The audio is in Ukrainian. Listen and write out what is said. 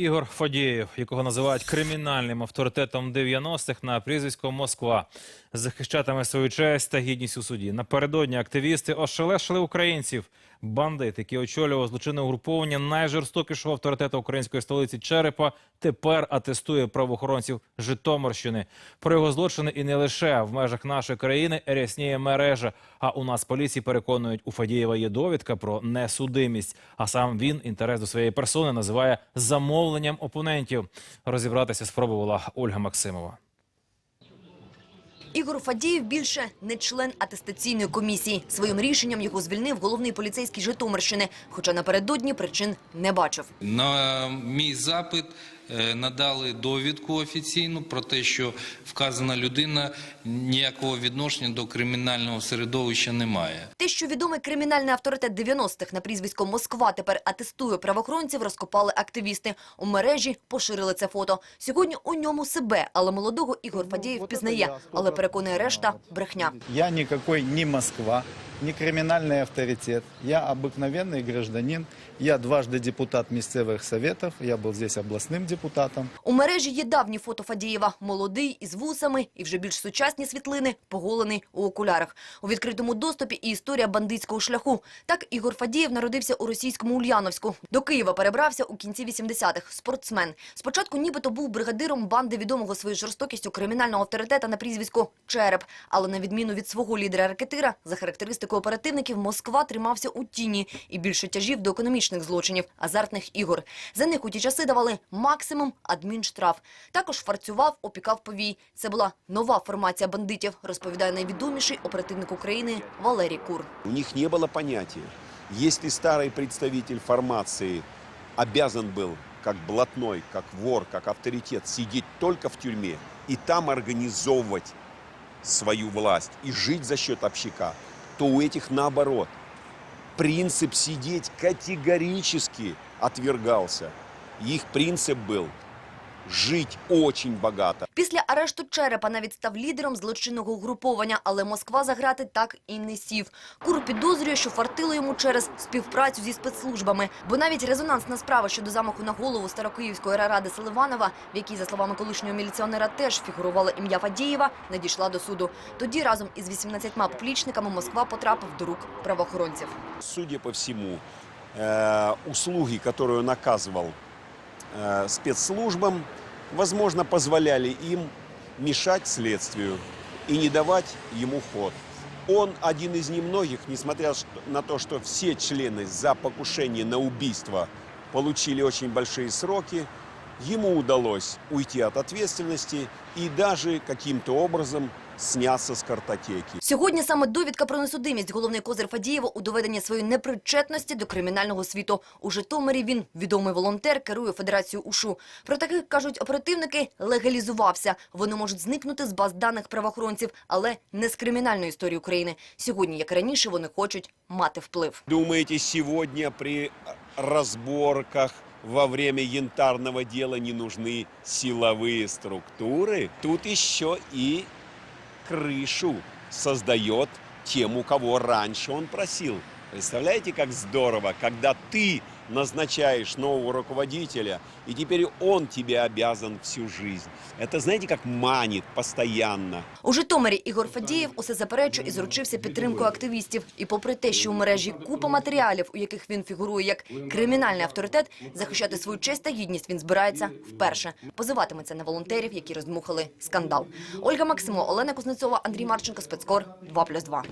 Ігор Фадєєв, якого називають кримінальним авторитетом 90-х на прізвисько Москва, захищатиме свою честь та гідність у суді. Напередодні активісти ошелешили українців. Бандит, який очолював злочинне угруповання найжорстокішого авторитету української столиці Черепа, тепер атестує правоохоронців Житомирщини. Про його злочини і не лише в межах нашої країни рясніє мережа. А у нас поліції переконують, у Фадієва є довідка про несудимість. А сам він інтерес до своєї персони називає замовленням опонентів. Розібратися спробувала Ольга Максимова. Ігор Фадієв більше не член атестаційної комісії. Своїм рішенням його звільнив головний поліцейський Житомирщини, хоча напередодні причин не бачив. На мій запит надали довідку офіційну про те, що вказана людина ніякого відношення до кримінального середовища не має. Те, що відомий кримінальний авторитет 90-х на прізвисько Москва тепер атестує правоохоронців, розкопали активісти. У мережі поширили це фото. Сьогодні у ньому себе, але молодого Ігор Фадієв пізнає. Але переконує решта – брехня. Я никакой не Москва, не криминальный авторитет. Я обыкновенный гражданин. Я дважды депутат местных советов. Я был здесь областным депутатом. У мережі є давні фото Фадієва. Молодий, із вусами і вже більш сучасні світлини, поголений у окулярах. У відкритому доступі і історія бандитського шляху. Так Ігор Фадієв народився у російському Ульяновську. До Києва перебрався у кінці 80-х. Спортсмен. Спочатку нібито був бригадиром банди відомого своєю жорстокістю кримінального авторитета на прізвисько Череп. Але на відміну від свого лідера-ракетира, за характеристикою оперативників, Москва тримався у тіні і більше тяжів до економічних злочинів, азартних ігор. За них у ті часи давали максимум адмінштраф. Також фарцював, опікав повій. Це була нова формація бандитів, розповідає найвідоміший оперативник України Валерій Кур. У них не было понятия. Если старый представитель формации обязан был, как блатной, как вор, как авторитет, сидеть только в тюрьме и там организовывать свою власть и жить за счет общака, то у этих наоборот. Принцип сидеть категорически отвергался. Их принцип был жить очень богато. Після арешту Черепа навіть став лідером злочинного угруповання, але Москва за грати так і не сів. Кур підозрює, що фартило йому через співпрацю зі спецслужбами. Бо навіть резонансна справа щодо замаху на голову Старокиївської раради Селиванова, в якій, за словами колишнього міліціонера, теж фігурувало ім'я Фадієва, надійшла до суду. Тоді разом із 18 поплічниками Москва потрапив до рук правоохоронців. Судя по всему, э, услуги, которые он оказывал э, спецслужбам, возможно, позволяли им мешать следствию и не давать ему ход. Он один из немногих, несмотря на то, что все члены за покушение на убийство получили очень большие сроки, ему удалось уйти от ответственности и даже каким-то образом сняться с картотеки. Сьогодні саме довідка про несудимість головний козир Фадієва у доведенні своєї непричетності до кримінального світу. У Житомирі він, відомий волонтер, керує Федерацією УШУ. Про таких, кажуть оперативники, легалізувався. Вони можуть зникнути з баз даних правоохоронців, але не з кримінальної історії України. Сьогодні, як і раніше, вони хочуть мати вплив. Думаете, сегодня при разборках во время янтарного дела не нужны силовые структуры? Тут еще и крышу создает тем, у кого раньше он просил. Представляете, как здорово, когда ты назначаешь нового руководителя, и теперь он тебе обязан всю жизнь. Это, знаете, как манит постоянно. У Житомирі Ігор Фадієв усе заперечує і зручився підтримкою активістів. І попри те, що у мережі купа матеріалів, у яких він фігурує як кримінальний авторитет, захищати свою честь та гідність він збирається вперше. Позиватиметься на волонтерів, які роздмухали скандал. Ольга Максимо, Олена Кузнецова, Андрій Марченко, Спецкор 2+,2.